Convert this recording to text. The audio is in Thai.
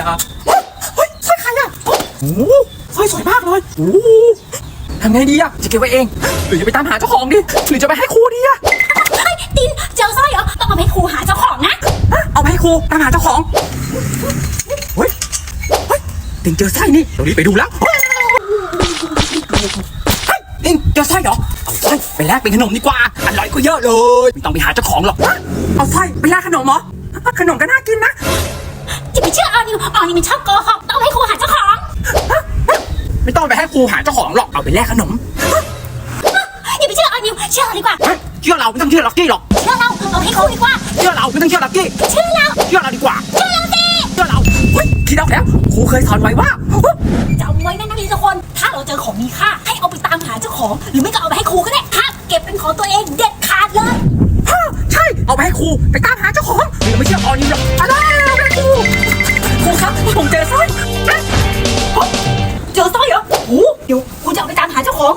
ลาเฮ้ยสร้อยใครอะโอ้โหสร้อยสวยมากเลยโอ้โหทำไงดีอะจะเก็บไว้เอง หรือจะไปตามหาเจ้าของดีหรือจะไปให้ครูดีอะเฮ้ยตินเจอสร้อยเหรอต้องเอาไปให้ครูหาเจ้าของนะฮะเอาไปให้ครูตามหาเจ้าของเฮ้ยเฮ้ยติงเจอสร้อยนี่เรารีบไปดูแล้วเฮ้ยติงเจอสร้อยเหรอเอาสร้อยไปแลกเป็นขนมดีกว่าอร่อยก็เยอะเลยไม่ต้องไปหาเจ้าของหรอกฮะเอาสร้อยไปแลกขนมเหรอขนมก็น่ากินนะจะไป เชื่อออนิวออนิวมันชอบโกหกต้องเอาไปให้ครูหาเจ้าของ ไม่ต้องไปให้ครูหาเจ้าของหรอก เอาไปแลกขนมอย่าไปเชื่อออนิวเชื่อเราดีกว่าฮะเชื่อเราไม่ต้องเชื่อลักกี้หรอก เชื่อเราเอาไปให้ครูดีกว่า เชื่อเราไม่ต้องเชื่อลักกี้ เชื่อเราเชื่อเราดีกว่า เชื่อเราสิเชื่อเราเฮ้ยคิดเอาแล้วครูเคยสอนไว้ว่าจำไว้นะนักเรียนทุกคน ถ้าเราเจอของมีค่าให้เอาไปตามหาเจ้าของ หรือไม่ก็เอาไปให้ครูก็ได้ห้ามเก็บเป็นของตัวเองเด็ดขาดเลยฮะใช่ เอาไปให้ครูไปตามหาเจ้าของหรือไม่เชื่อออนิวหรอกเอาได้ เดี๋ยวครูจะเอาไปตามหาเจ้าของ